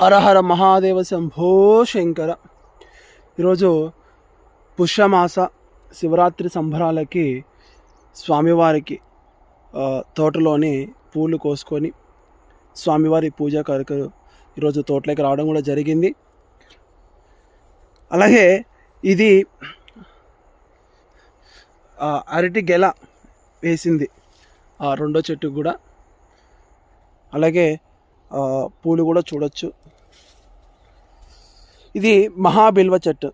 హరహర మహాదేవ శంభో శంకర. ఈరోజు పుష్యమాస శివరాత్రి సంబరాలకి స్వామివారికి తోటలోని పూలు కోసుకొని స్వామివారి పూజా కార్యక్రమం ఈరోజు తోటలోకి రావడం కూడా జరిగింది. అలాగే ఇది అరటి గెల వేసింది. ఆ రెండో చెట్టుకు కూడా. అలాగే పూలు కూడా చూడొచ్చు. ఇది మహాబిల్వ చెట్టు.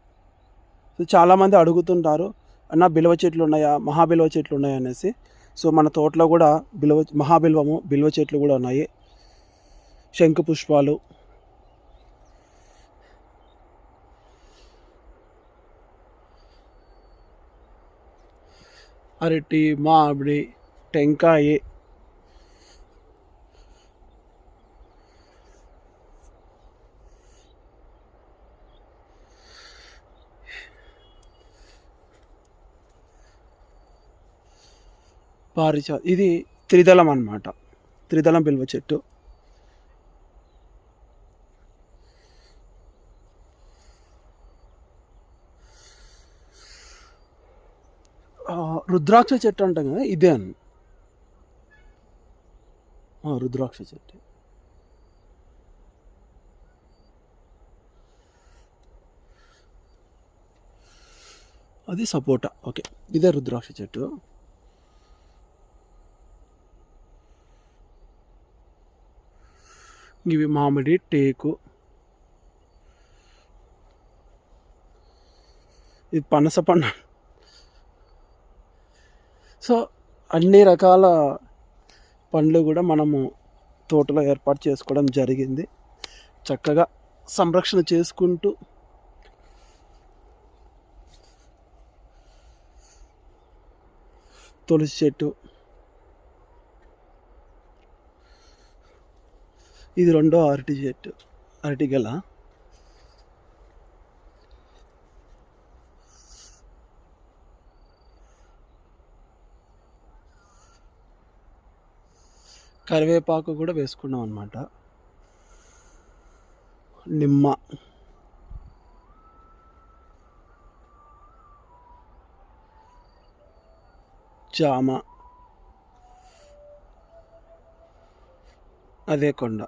చాలామంది అడుగుతుంటారు అన్న బిల్వ చెట్లు ఉన్నాయా? మహాబిల్వ చెట్లు ఉన్నాయా? అనేసి. సో మన తోటలో కూడా బిల్వ మహాబిల్వము బిల్వ చెట్లు కూడా ఉన్నాయి. శంకు పుష్పాలు. అరటి మామిడి టెంకాయ పారిచ ఇది త్రిదళం అన్నమాట. త్రిదళం బిల్వ చెట్టు. రుద్రాక్ష చెట్టు అంటాం కదా ఇదే అన్న రుద్రాక్ష చెట్టు. అది సపోటా. ఓకే. ఇదే రుద్రాక్ష చెట్టు. ఇవి మామిడి టేకు. ఇది పనస పండు. సో అన్ని రకాల పండ్లు కూడా మనము తోటలో ఏర్పాటు చేసుకోవడం జరిగింది. చక్కగా సంరక్షణ చేసుకుంటూ తులసి చెట్టు ఇది రెండో అరటి చెట్టు కరివేపాకు కూడా వేసుకున్నాం అనమాట నిమ్మ. జామ. అదే కొండ.